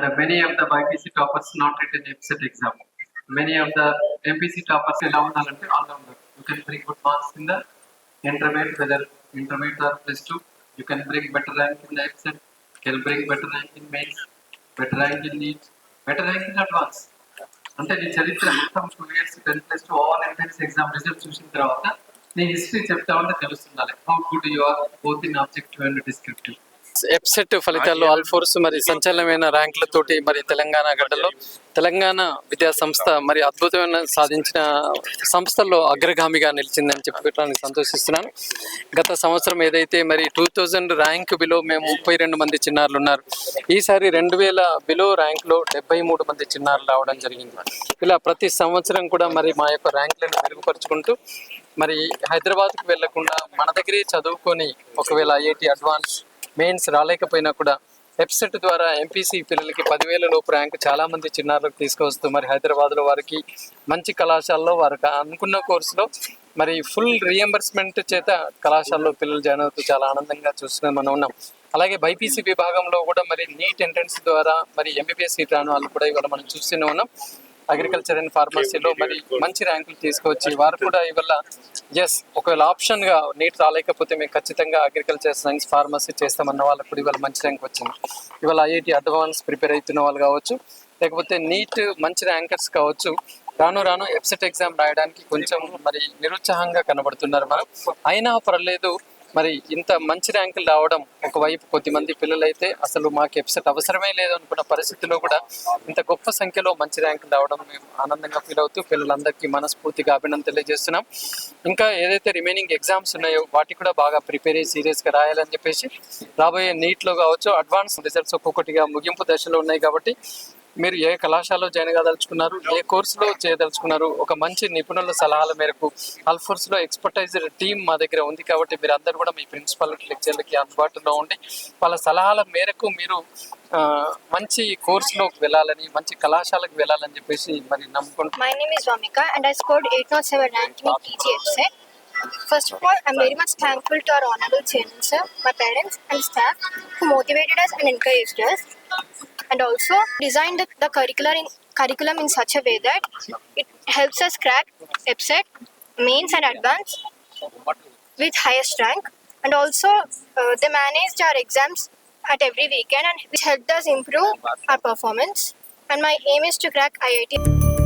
ఒక అవకాశం and many of the BiPC toppers not return EAMCET exam many of the MPC toppers ఎలా ఉండాలంటే all rounder you can bring good marks in the intermediate whether intermediate or plus two you can bring better rank in the ECET can bring better rank in mains better rank in NEET better rank in advance అంటే నీ చరిత్ర మొత్తం two years ten plus two all entrance exam result చూసిన తర్వాత నీ history చెప్తా ఉంటే తెలుస్తుండాలి how good you are both in objective and descriptive ఎఫ్సెట్ ఫలితాల్లో ఆల్ఫోర్స్ మరి సంచలనమైన ర్యాంకులతోటి మరి తెలంగాణ గడ్డలో తెలంగాణ విద్యా సంస్థ మరి అద్భుతమైన సాధించిన సంస్థల్లో అగ్రగామిగా నిలిచిందని చెప్పడానికి సంతోషిస్తున్నాను. గత సంవత్సరం ఏదైతే మరి టూ థౌజండ్ ర్యాంక్ బిలో మేము ముప్పై రెండు మంది చిన్నారులు ఉన్నారు. ఈసారి రెండు వేల బిలో ర్యాంక్లో డెబ్బై మూడు మంది చిన్నారులు రావడం జరిగింది. ఇలా ప్రతి సంవత్సరం కూడా మరి మా యొక్క ర్యాంకులను మెరుగుపరుచుకుంటూ మరి హైదరాబాద్కు వెళ్ళకుండా మన దగ్గరే చదువుకొని ఒకవేళ ఐఐటి అడ్వాన్స్ మెయిన్స్ రాలేకపోయినా కూడా వెబ్సైట్ ద్వారా ఎంపీసీ పిల్లలకి పదివేల లోపు ర్యాంక్ చాలా మంది చిన్నారులకు తీసుకొస్తూ మరి హైదరాబాద్లో వారికి మంచి కళాశాలలో వారికి అనుకున్న కోర్సులో మరి ఫుల్ రియంబర్స్మెంట్ చేత కళాశాలలో పిల్లలు జాయిన్ అవుతూ చాలా ఆనందంగా చూస్తున్న మనం ఉన్నాం. అలాగే బైపీసీ విభాగంలో కూడా మరి నీట్ ఎంట్రన్స్ ద్వారా మరి ఎంబీబీఎస్ సీట్ రాని వాళ్ళు కూడా ఇవాళ మనం చూస్తూనే ఉన్నాం. అగ్రికల్చర్ అండ్ ఫార్మసీలో మరి మంచి ర్యాంకులు తీసుకొచ్చి వారు కూడా ఇవాళ ఎస్ ఒకవేళ ఆప్షన్గా నీట్ రాలేకపోతే మేము ఖచ్చితంగా అగ్రికల్చర్ సైన్స్ ఫార్మసీ చేస్తామన్న వాళ్ళకి కూడా ఇవాళ మంచి ర్యాంక్ వచ్చింది. ఇవాళ ఐఐటి అడ్వాన్స్ ప్రిపేర్ అవుతున్న వాళ్ళు కావచ్చు లేకపోతే నీట్ మంచి ర్యాంకర్స్ కావచ్చు రాను రాను ఎఫ్సెట్ ఎగ్జామ్ రాయడానికి కొంచెం మరి నిరుత్సాహంగా కనబడుతున్నారు మనం. అయినా పర్లేదు మరి ఇంత మంచి ర్యాంకులు రావడం ఒకవైపు కొద్దిమంది పిల్లలైతే అసలు మాకు ఎపిసెట్ అవసరమే లేదు అనుకున్న పరిస్థితిలో కూడా ఇంత గొప్ప సంఖ్యలో మంచి ర్యాంకులు రావడం మేము ఆనందంగా ఫీల్ అవుతూ పిల్లలందరికీ మనస్ఫూర్తిగా అభినందన తెలియజేస్తున్నాం. ఇంకా ఏదైతే రిమైనింగ్ ఎగ్జామ్స్ ఉన్నాయో వాటికి కూడా బాగా ప్రిపేర్ అయ్యి సీరియస్గా రాయాలని చెప్పేసి రాబోయే నీట్లో కావచ్చు అడ్వాన్స్ రిజల్ట్స్ ఒక్కొక్కటిగా ముగింపు దశలో ఉన్నాయి కాబట్టి మీరు ఏ కళాశాలలో జాయిన్ కాదలుచుకున్నారు ఏ కోర్సులో చేయదలుచుకున్నారు ఒక మంచి నిపుణుల సలహాల మేరకు అల్ఫోర్స్లో ఎక్స్పర్టైజ్డ్ టీమ్ మా దగ్గర ఉంది కాబట్టి మీరు అందరు కూడా మీ ప్రిన్సిపల్ లెక్చర్లకి అందుబాటులో ఉండి వాళ్ళ సలహాల మేరకు మీరు మంచి కోర్సులోకి వెళ్ళాలని మంచి కళాశాలకు వెళ్ళాలని చెప్పేసి మరి నమ్ముకుంటున్నాను My name is Vamika and I scored 807 ranking in TGF set. First of all, I'm very much thankful to our honorable chairman sir, my parents and staff who motivated us and encouraged us. And also designed the, the curricular in, curriculum in such a way that it helps us crack EPSET, mains and advance with highest rank. And also uh, they managed our exams at every weekend and which helped us improve our performance. And my aim is to crack IIT.